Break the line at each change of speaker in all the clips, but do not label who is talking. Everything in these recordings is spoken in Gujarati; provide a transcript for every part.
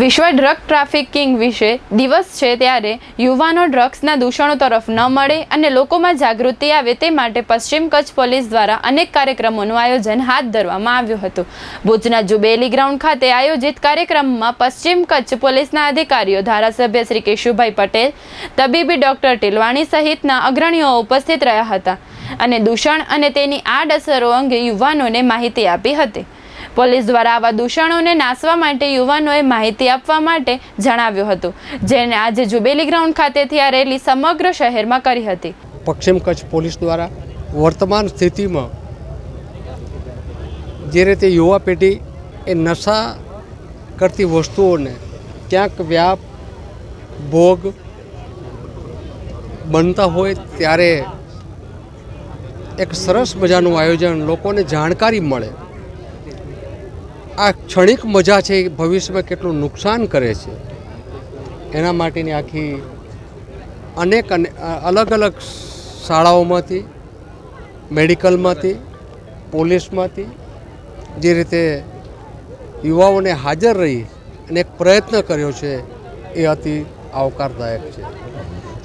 વિશ્વ ડ્રગ ટ્રાફિકિંગ વિશે દિવસ છે ત્યારે યુવાનો ડ્રગ્સના દૂષણો તરફ ન મળે અને લોકોમાં જાગૃતિ આવે તે માટે પશ્ચિમ કચ્છ પોલીસ દ્વારા અનેક કાર્યક્રમોનું આયોજન હાથ ધરવામાં આવ્યું હતું. ભુજના જુબેલી ગ્રાઉન્ડ ખાતે આયોજિત કાર્યક્રમમાં પશ્ચિમ કચ્છ પોલીસના અધિકારીઓ, ધારાસભ્ય શ્રી કેશુભાઈ પટેલ, તબીબી ડોક્ટર ટીલવાણી સહિતના અગ્રણીઓ ઉપસ્થિત રહ્યા હતા અને દૂષણ અને તેની આડઅસરો અંગે યુવાનોને માહિતી આપી હતી. પોલીસ દ્વારા આવા દૂષણોને નાસવા માટે યુવાનોએ માહિતી આપવા માટે જણાવ્યું હતું, જેને આજે જુબેલી ગ્રાઉન્ડ ખાતેથી આ રેલી સમગ્ર શહેરમાં કરી હતી.
પશ્ચિમ કચ્છ પોલીસ દ્વારા વર્તમાન સ્થિતિમાં જે રીતે યુવા પેઢી એ નશા કરતી વસ્તુઓને ક્યાંક વ્યાપ, ભોગ બનતા હોય ત્યારે એક સરસ મજાનું આયોજન લોકોને જાણકારી મળે. આ ક્ષણિક મજા છે એ ભવિષ્યમાં કેટલું નુકસાન કરે છે? એના માટેની આખી અનેક અને અલગ અલગ શાળાઓમાંથી, મેડિકલમાંથી, પોલીસમાંથી જે રીતે યુવાઓને હાજર રહી અને એક પ્રયત્ન કર્યો છે એ અતિ આવકારદાયક છે.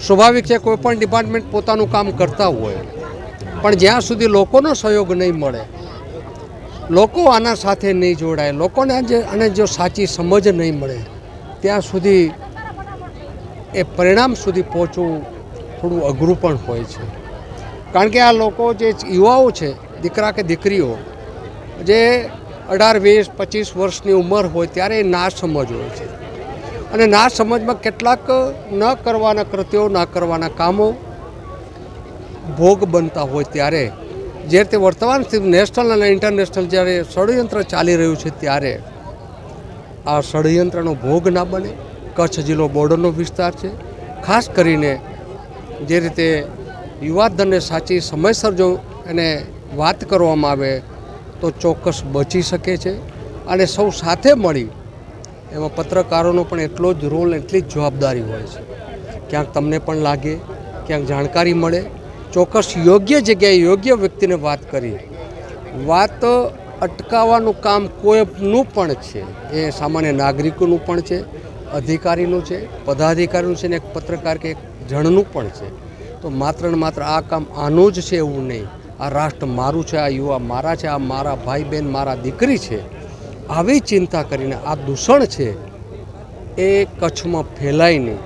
સ્વાભાવિક છે કોઈ પણ ડિપાર્ટમેન્ટ પોતાનું કામ કરતા હોય, પણ જ્યાં સુધી લોકોનો સહયોગ નહીં મળે લોકો આના સાથે નહીં જોડાય. લોકોને જે અને જો સાચી સમજ નહીં મળે, ત્યાં સુધી એ પરિણામ સુધી પહોંચવું થોડું અઘરું પણ હોય છે. કારણ કે આ લોકો જે યુવાઓ છે, દીકરા કે દીકરીઓ, જે અઢાર, વીસ, પચીસ વર્ષની ઉંમર હોય ત્યારે એ ના સમજ હોય છે. અને ના સમજમાં કેટલાક ન કરવાના કૃત્યો, ના કરવાના કામો ભોગ બનતા હોય ત્યારે જે રીતે વર્તમાન નેશનલ અને ઇન્ટરનેશનલ જ્યારે ષડયંત્ર ચાલી રહ્યું છે ત્યારે આ ષડયંત્રનો ભોગ ના બને. કચ્છ જિલ્લો બોર્ડરનો વિસ્તાર છે. ખાસ કરીને જે રીતે યુવાધનને સાચી સમયસર જો એને વાત કરવામાં આવે તો ચોક્કસ બચી શકે છે અને સૌ સાથે મળી એમાં પત્રકારોનો પણ એટલો જ રોલ, એટલી જ જવાબદારી હોય છે. ક્યાંક તમને પણ લાગે, ક્યાંક જાણકારી મળે ચોક્કસ યોગ્ય જગ્યાએ યોગ્ય વ્યક્તિને વાત કરી. વાત અટકાવવાનું કામ કોઈનું પણ છે. એ સામાન્ય નાગરિકોનું પણ છે, અધિકારીનું છે, પદાધિકારીનું છે ને એક પત્રકાર કે એક જણનું પણ છે. તો માત્ર ને માત્ર આ કામ આનું જ છે એવું નહીં. આ રાષ્ટ્ર મારું છે, આ યુવા મારા છે, આ મારા ભાઈ બહેન મારા દીકરી છે. આવી ચિંતા કરીને આ દૂષણ છે એ કચ્છમાં ફેલાય નહીં.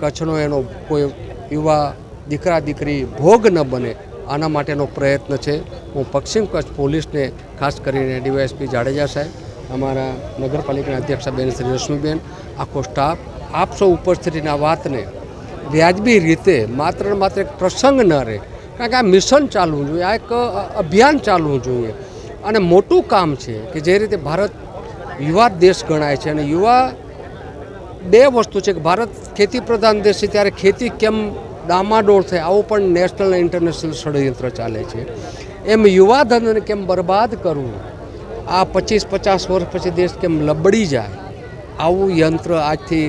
કચ્છનો એનો કોઈ યુવા દીકરા દીકરી ભોગ ન બને, આના માટેનો પ્રયત્ન છે. હું પશ્ચિમ કચ્છ પોલીસને ખાસ કરીને ડીવાયએસપી જાડેજા સાહેબ, અમારા નગરપાલિકાના અધ્યક્ષા બેન શ્રી રશ્મિબેન, આખો સ્ટાફ, આપ સૌ ઉપસ્થિતિના વાતને વ્યાજબી રીતે માત્ર ને માત્ર એક પ્રસંગ ન રહે, કારણ કે આ મિશન ચાલવું જોઈએ, આ એક અભિયાન ચાલવું જોઈએ. અને મોટું કામ છે કે જે રીતે ભારત યુવા દેશ ગણાય છે અને યુવા બે વસ્તુ છે કે ભારત ખેતી પ્રધાન દેશ છે, ત્યારે ખેતી કેમ ડામાડોળ થાય આવું પણ નેશનલ ઇન્ટરનેશનલ ષડયંત્ર ચાલે છે. એમ યુવાધનને કેમ બરબાદ કરવું આ પચીસ પચાસ વર્ષ પછી દેશ કેમ લબડી જાય? આવું યંત્ર આજથી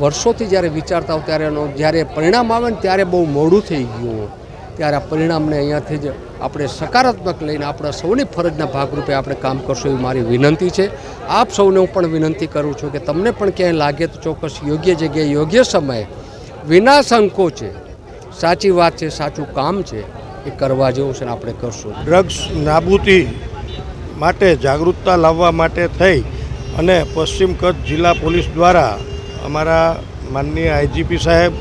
વર્ષોથી જ્યારે વિચારતા હોય, ત્યારે એનો જ્યારે પરિણામ આવે ને ત્યારે બહુ મોડું થઈ ગયું. ત્યારે આ પરિણામને અહીંયાથી જ આપણે સકારાત્મક લઈને આપણા સૌની ફરજના ભાગરૂપે આપણે કામ કરશું એવી મારી વિનંતી છે. આપ સૌને હું પણ વિનંતી કરું છું કે તમને પણ ક્યાંય લાગે તો ચોક્કસ યોગ્ય જગ્યાએ, યોગ્ય સમયે વિના સંકોચે સાચી વાત છે, સાચું કામ છે, એ કરવા જેવું છે આપણે કરશું.
ડ્રગ્સ નાબૂદી માટે જાગૃતતા લાવવા માટે થઈ અને પશ્ચિમ કચ્છ જિલ્લા પોલીસ દ્વારા અમારા માનનીય આઈજીપી સાહેબ,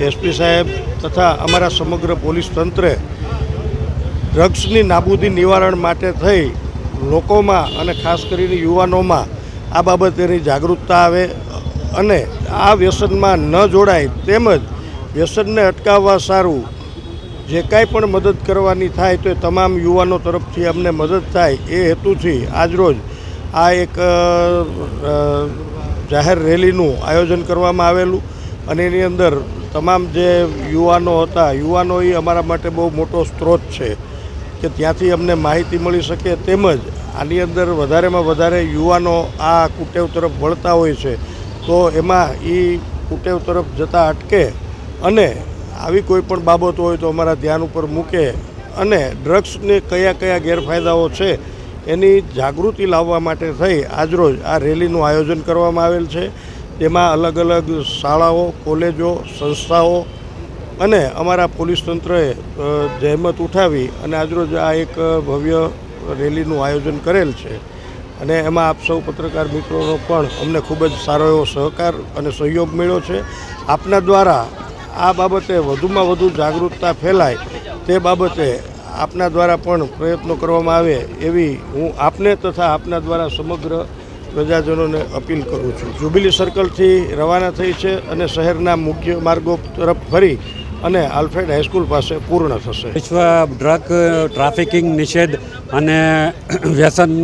એસપી સાહેબ તથા અમારા સમગ્ર પોલીસ તંત્રે ડ્રગ્સની નાબૂદી નિવારણ માટે થઈ લોકોમાં અને ખાસ કરીને યુવાનોમાં આ બાબતેની જાગૃતતા આવે અને આ વ્યસનમાં ન જોડાય તેમજ વ્યસનને અટકાવવા સારું જે કાંઈ પણ મદદ કરવાની થાય તો એ તમામ યુવાનો તરફથી અમને મદદ થાય એ હેતુથી આજરોજ આ એક જાહેર રેલીનું આયોજન કરવામાં આવેલું અને એની અંદર તમામ જે યુવાનો હતા, યુવાનો એ અમારા માટે બહુ મોટો સ્ત્રોત છે કે ત્યાંથી અમને માહિતી મળી શકે તેમજ આની અંદર વધારેમાં વધારે યુવાનો આ કુટેવ તરફ વળતા હોય છે. તો એમાં એ કુટેવ તરફ જતાં અટકે અને આવી કોઈ પણ બાબતો હોય તો અમારા ધ્યાન ઉપર મૂકે અને ડ્રગ્સને કયા કયા ગેરફાયદાઓ છે એની જાગૃતિ લાવવા માટે થઈ આજરોજ આ રેલીનું આયોજન કરવામાં આવેલ છે. તેમાં અલગ અલગ શાળાઓ, કોલેજો, સંસ્થાઓ અને અમારા પોલીસ તંત્રએ જહેમત ઉઠાવી અને આજરોજ આ એક ભવ્ય રેલીનું આયોજન કરેલ છે. અને એમાં આપ સૌ પત્રકાર મિત્રોનો પણ અમને ખૂબ જ સારો એવો સહકાર અને સહયોગ મળ્યો છે. આપના દ્વારા આ બાબતે વધુમાં વધુ જાગૃતતા ફેલાય તે બાબતે આપના દ્વારા પણ પ્રયત્નો કરવામાં આવે એવી હું આપને તથા આપના દ્વારા સમગ્ર પ્રજાજનોને અપીલ કરું છું. જ્યુબિલી સર્કલથી રવાના થઈ છે અને શહેરના મુખ્ય માર્ગો તરફ ફરી અને આલ્ફ્રેડ હાઈસ્કૂલ પાસે પૂર્ણ થશે.
વિશ્વ ડ્રગ ટ્રાફિકિંગ નિષેધ અને વ્યસન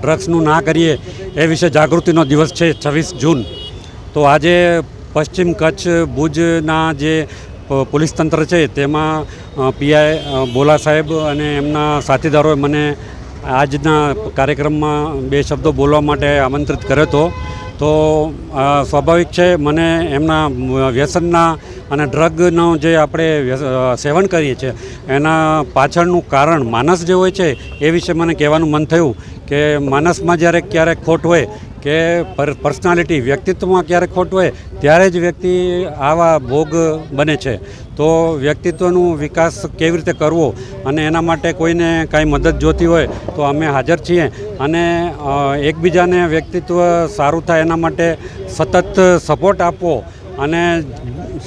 ડ્રગ્સનું ના કરીએ એ વિશે જાગૃતિનો દિવસ છે છવ્વીસ જૂન. તો આજે પશ્ચિમ કચ્છ ભુજના જે પોલીસ તંત્ર છે તેમાં પીઆઈ બોલા સાહેબ અને એમના સાથીદારોએ મને આજના કાર્યક્રમમાં બે શબ્દો બોલવા માટે આમંત્રિત કર્યો હતો. તો સ્વાભાવિક છે, મને એમના વ્યસનના અને ડ્રગનો જે આપણે સેવન કરીએ છીએ, એના પાછળનું કારણ માનસ જે હોય છે, એ વિશે મને કહેવાનું મન થયું કે માનસમાં જ્યારે ક્યારેક ખોટ હોય કે પર પર્સનાલિટી વ્યક્તિત્વમાં ક્યારેક ખોટ હોય, ત્યારે જ વ્યક્તિ આવા ભોગ બને છે. તો વ્યક્તિત્વનું વિકાસ કેવી રીતે કરવો અને એના માટે કોઈને કાંઈ મદદ જોતી હોય, તો અમે હાજર છીએ. અને એકબીજાને વ્યક્તિત્વ સારું થાય એના માટે સતત સપોર્ટ આપવો અને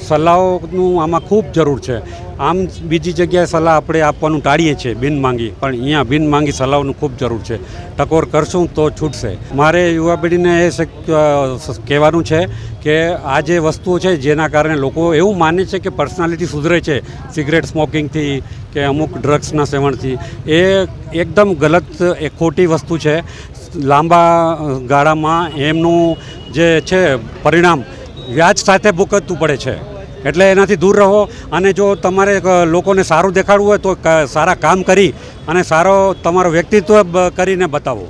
સલાહોનું આમાં ખૂબ જરૂર છે. આમ બીજી જગ્યાએ સલાહ આપણે આપવાનું ટાળીએ છીએ બિન માંગી, પણ અહીંયા બિન માંગી સલાહનું ખૂબ જરૂર છે. ટકોર કરશું તો છૂટશે. મારે યુવા પેઢીને એ કહેવાનું છે કે આ જે વસ્તુઓ છે જેના કારણે લોકો એવું માને છે કે પર્સનાલિટી સુધરે છે, સિગરેટ સ્મોકિંગથી કે અમુક ડ્રગ્સના સેવનથી, એ એકદમ ગલત, એ ખોટી વસ્તુ છે. લાંબા ગાળામાં એમનું જે છે પરિણામ વ્યાજ સાથે ભૂગતવું પડે છે. એટલે એનાથી દૂર રહો અને જો તમારે લોકોને સારું દેખાડવું હોય તો સારા કામ કરી અને સારો તમારો વ્યક્તિત્વ કરીને બતાવો.